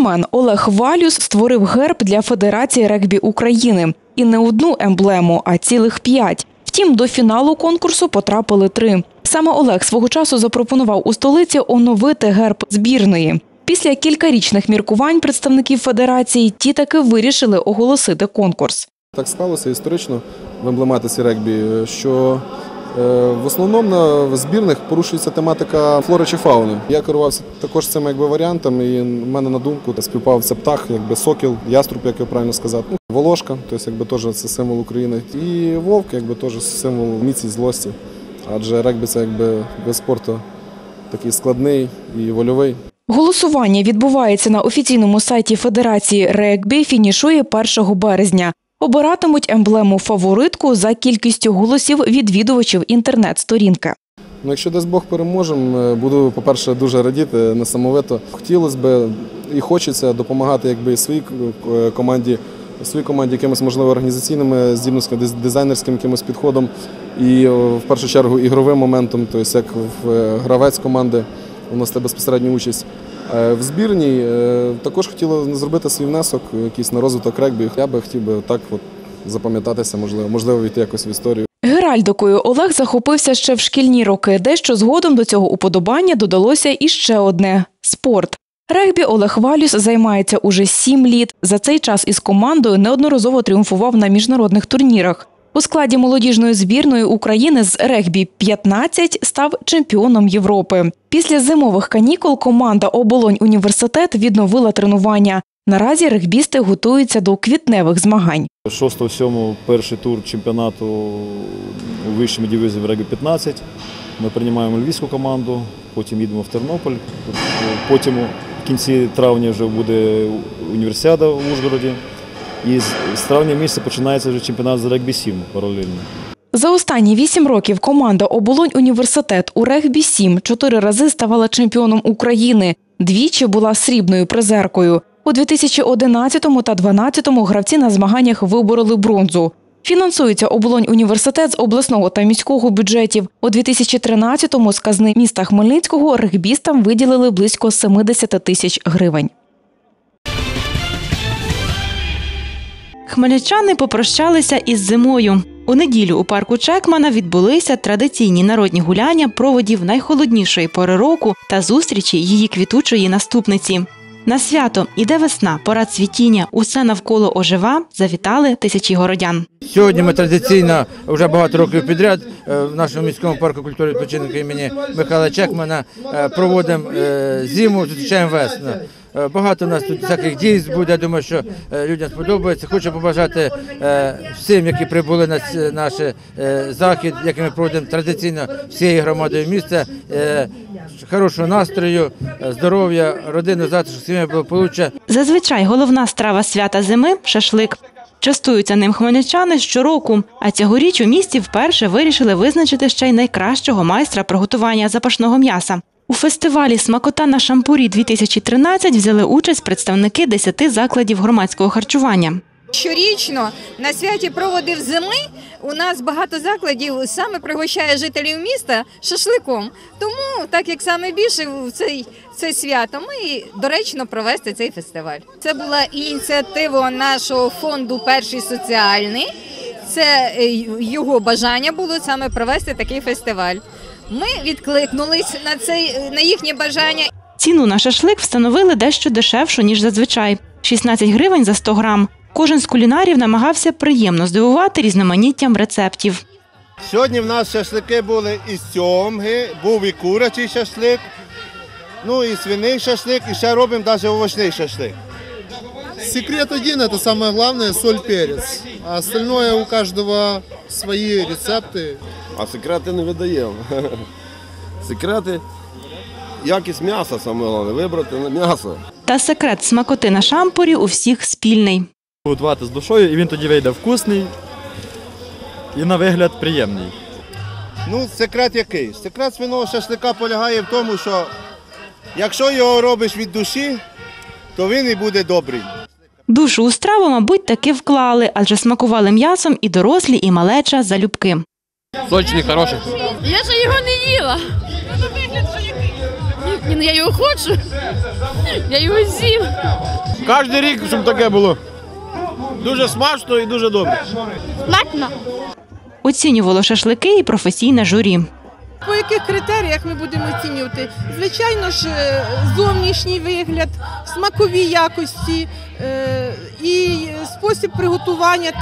Спортсмен Олег Валюс створив герб для Федерації регбі України. І не одну емблему, а цілих п'ять. Втім, до фіналу конкурсу потрапили три. Саме Олег свого часу запропонував у столиці оновити герб збірної. Після кількарічних міркувань представників федерації ті таки вирішили оголосити конкурс. Так склалося історично в емблематиці регбі, що в основному на збірних порушується тематика флори чи фауни. Я керувався також цим якби, варіантом, і в мене на думку співпав це птах, якби сокіл, яструб, як його правильно сказати. Ну, волошка, тобто якби теж це символ України. І вовк, якби теж символ міці, злості. Адже регбі це якби вид спорту такий складний і вольовий. Голосування відбувається на офіційному сайті Федерації регбі. Фінішує 1 березня. Обиратимуть емблему фаворитку за кількістю голосів відвідувачів інтернет-сторінки. Ну, якщо десь Бог переможемо, буду, по-перше, дуже радіти несамовито. Хотілося б і хочеться допомагати якби, своїй е, команді, своїй команді якимись, можливо, організаційними здібностями, дизайнерським якимось підходом і в першу чергу ігровим моментом, тобто як в е, гравець команди у вносити безпосередню участь. Е, В збірній е, також хотіли зробити свій внесок якийсь на розвиток регбі. Я би хотів би так от запам'ятатися, можливо, можливо, війти якось в історію. Геральдикою Олег захопився ще в шкільні роки, дещо згодом до цього уподобання додалося і ще одне спорт. Регбі Олег Валюс займається уже сім літ. За цей час із командою неодноразово тріумфував на міжнародних турнірах. У складі молодіжної збірної України з регбі 15 став чемпіоном Європи. Після зимових канікул команда Оболонь університет відновила тренування. Наразі регбісти готуються до квітневих змагань. 6-7 перший тур чемпіонату у вищому дивізії регбі 15. Ми приймаємо львівську команду, потім їдемо в Тернопіль. Потім в кінці травня вже буде універсіада в Ужгороді. І з травня місяця починається вже чемпіонат з регбі 7 паралельно. За останні вісім років команда Оболонь університет у регбі 7 чотири рази ставала чемпіоном України. Двічі була срібною призеркою. У 2011 та 2012 гравці на змаганнях вибороли бронзу. Фінансується оболонь університет з обласного та міського бюджетів. У 2013-му з казни міста Хмельницького регбістам виділили близько 70 тисяч гривень. Хмельничани попрощалися із зимою. У неділю у парку Чекмана відбулися традиційні народні гуляння проводів найхолоднішої пори року та зустрічі її квітучої наступниці. На свято іде весна, пора цвітіння. Усе навколо ожива завітали тисячі городян. Сьогодні ми традиційно вже багато років підряд е, в нашому міському парку культури відпочинку імені Михайла Чекмана е, проводимо е, зиму, зустрічаємо весну. Е, Багато у нас тут всяких дій буде. Думаю, що е, людям сподобається. Хочу побажати е, всім, які прибули на наш захід, який ми проводимо традиційно всією громадою міста. Хорошого настрою, здоров'я, родини, затишку, сім'я благополуччя. Зазвичай головна страва свята зими шашлик. Частуються ним хмельничани щороку, а цьогоріч у місті вперше вирішили визначити ще й найкращого майстра приготування запашного м'яса. У фестивалі Смакота на шампурі 2013 взяли участь представники 10 закладів громадського харчування. Щорічно на святі проводив зими у нас багато закладів саме пригощає жителів міста шашликом. Тому, так як саме більше в цей, це свято, ми доречно провести цей фестиваль. Це була ініціатива нашого фонду Перший соціальний. Це е, його бажання було саме провести такий фестиваль. Ми відкликнулись на цей на їхнє бажання Ціну на шашлик встановили дещо дешевшу, ніж зазвичай 16 гривень за 100 грам. Кожен з кулінарів намагався приємно здивувати різноманіттям рецептів. Сьогодні в нас шашлики були із сьомги, був і курячий шашлик, ну і свиний шашлик, і ще робимо навіть овочний шашлик. Секрет один, это самое главное, соль, перец. А остальное у каждого свои рецепты. А секрети не видаємо. Секрети, якість м'яса саме головне, вибрати м'ясо. Та секрет смакоти на шампурі у всіх спільний. Готувати з душою, і він тоді вийде вкусний і на вигляд приємний. Ну, секрет який? Секрет свиного шашлика полягає в тому, що якщо його робиш від душі, то він і буде добрий. Душу у страву, мабуть, таки вклали, адже смакували м'ясом і дорослі, і малеча залюбки. Сочний, хороший. Я ще його не їла. Ні, ну я його хочу. Я його з'їм. Кожен рік, щоб таке було. Дуже смачно і дуже добре. Смачно. Оцінювало шашлики і професійне журі. По яких критеріях ми будемо оцінювати? Звичайно ж, е, зовнішній вигляд, смакові якості е, і спосіб приготування.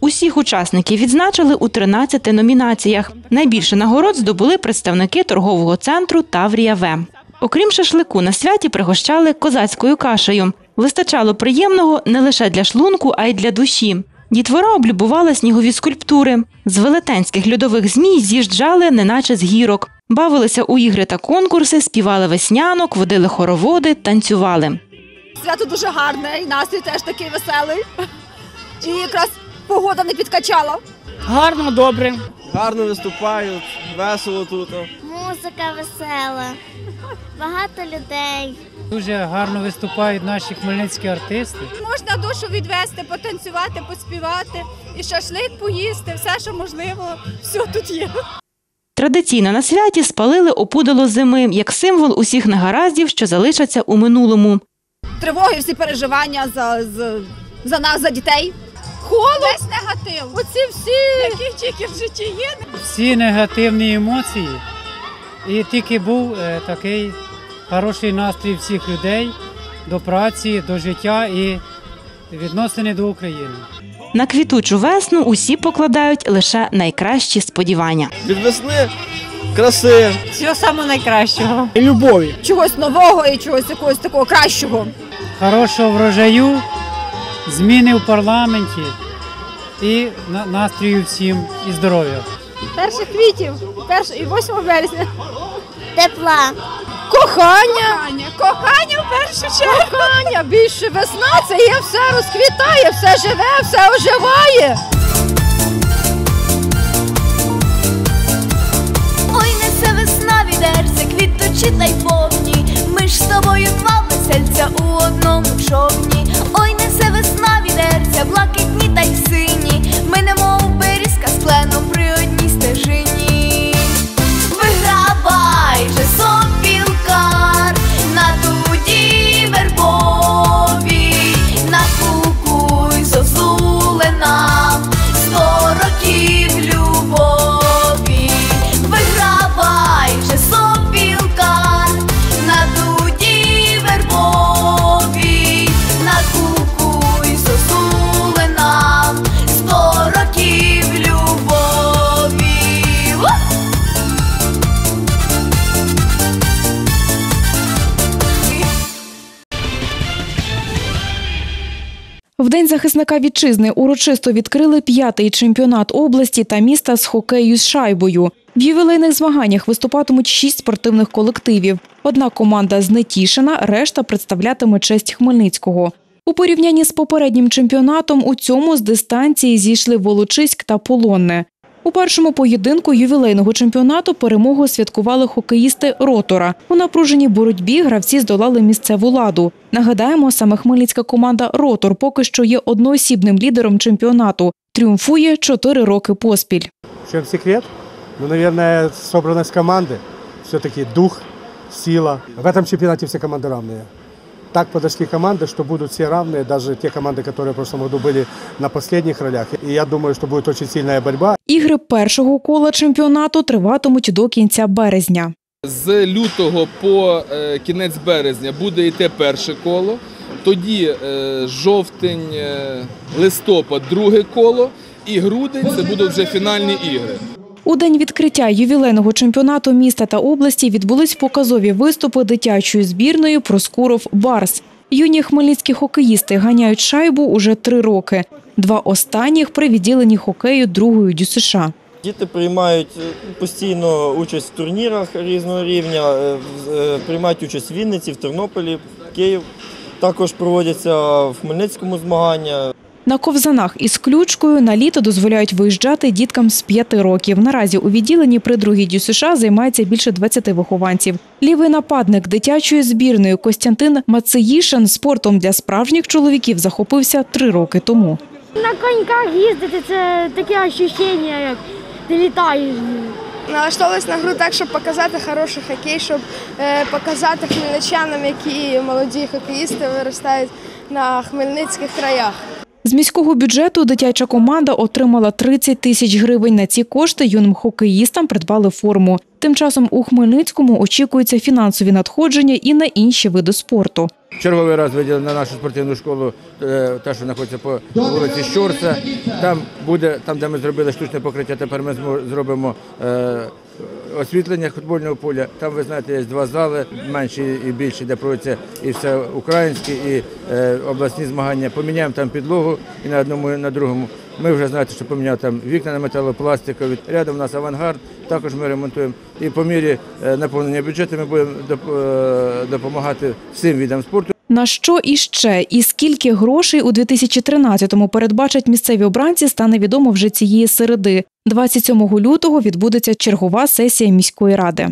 Усіх учасників відзначили у 13 номінаціях. Найбільше нагород здобули представники торгового центру Таврія В. Окрім шашлику, на святі пригощали козацькою кашею. Вистачало приємного не лише для шлунку, а й для душі. Дітвора облюбувала снігові скульптури. З велетенських льодових змій з'їжджали, неначе з гірок. Бавилися у ігри та конкурси, співали веснянок, водили хороводи, танцювали. Свято дуже гарне, і настрій теж такий веселий. І якраз погода не підкачала. Гарно, добре. Гарно виступають, весело тут. Музика весела. Багато людей. Дуже гарно виступають наші хмельницькі артисти. Можна душу відвести, потанцювати, поспівати, і шашлик поїсти, все, що можливо, все тут є. Традиційно на святі спалили опудало зими як символ усіх негараздів, що залишаться у минулому. Тривоги, всі переживання за, за, за нас, за дітей. Холод. Весь негатив. Оці всі, які тільки в житті є. Всі негативні емоції. І тільки був е, такий хороший настрій всіх людей до праці, до життя і відносини до України. На квітучу весну усі покладають лише найкращі сподівання. Від весни краси. Всього самого найкращого. І любові. Чогось нового і чогось якогось такого кращого. Хорошого врожаю, зміни в парламенті і на- настрою всім і здоров'я. Перших квітів, перш... і 8 березня. Тепла. Кохання. Кохання. Кохання в першу чергу. Кохання. Більше весна, це є все розквітає, все живе, все оживає. Ой, несе весна відерця, квіточі та й повні. Ми ж з тобою два весельця у одному човні. Ой, несе блакитні та й сині. Ми немов берізка з плену при одній стежині. Захисника вітчизни урочисто відкрили п'ятий чемпіонат області та міста з хокею з шайбою. В ювілейних змаганнях виступатимуть шість спортивних колективів. Одна команда з Нетішина, решта представлятиме честь Хмельницького. У порівнянні з попереднім чемпіонатом у цьому з дистанції зійшли Волочиськ та Полонне. У першому поєдинку ювілейного чемпіонату перемогу святкували хокеїсти Ротора. У напруженій боротьбі гравці здолали місцеву ладу. Нагадаємо, саме хмельницька команда Ротор поки що є одноосібним лідером чемпіонату. Тріумфує чотири роки поспіль. В чем секрет? Ну, наверное, собранность команды. Все-таки дух, сила. В этом чемпионате все команды равные. Так подошли команды, что будут все равные, даже те команды, которые в прошлом году были на последних ролях. И я думаю, что будет очень сильная борьба. Ігри першого кола чемпіонату триватимуть до кінця березня. З лютого по е, кінець березня буде йти перше коло. Тоді е, жовтень, е, листопад друге коло, і грудень це будуть вже фінальні ігри. У день відкриття ювілейного чемпіонату міста та області відбулись показові виступи дитячої збірної Проскуров Барс. Юні хмельницькі хокеїсти ганяють шайбу уже три роки. Два останніх при відділенні хокею другої ДЮСШ. Діти приймають е, постійно участь в турнірах різного рівня, е, е, приймають участь в Вінниці, в Тернополі, Київ. Також проводяться в Хмельницькому змагання. На ковзанах із ключкою на літо дозволяють виїжджати діткам з 5 років. Наразі у відділенні при другій ДЮСШ займається більше 20 вихованців. Лівий нападник дитячої збірної Костянтин Мациїшин спортом для справжніх чоловіків захопився три роки тому. На коньках їздити це таке відчуття, як ти літаєш. налаштовувалися на гру так, щоб показати хороший хокей, щоб е, показати хмельничанам, які молоді хокеїсти виростають на хмельницьких краях. З міського бюджету дитяча команда отримала 30 тисяч гривень. На ці кошти юним хокеїстам придбали форму. Тим часом у Хмельницькому очікуються фінансові надходження і на інші види спорту. Черговий раз виділили на нашу спортивну школу, е, та, що знаходиться по вулиці Щорса. Там буде, там, де ми зробили штучне покриття, тепер ми зробимо е, освітлення футбольного поля. Там, ви знаєте, є два зали, менші і більші, де проводяться і все українські, і е, обласні змагання. Поміняємо там підлогу і на одному, і на другому. Ми вже знаєте, що поміняв там вікна на металопластикові. Рядом у нас авангард, також ми ремонтуємо. І по мірі е, наповнення бюджету ми будемо е, допомагати всім відам спорту. На що іще і скільки грошей у 2013-му передбачать місцеві обранці, стане відомо вже цієї середи. 27 лютого відбудеться чергова сесія міської ради.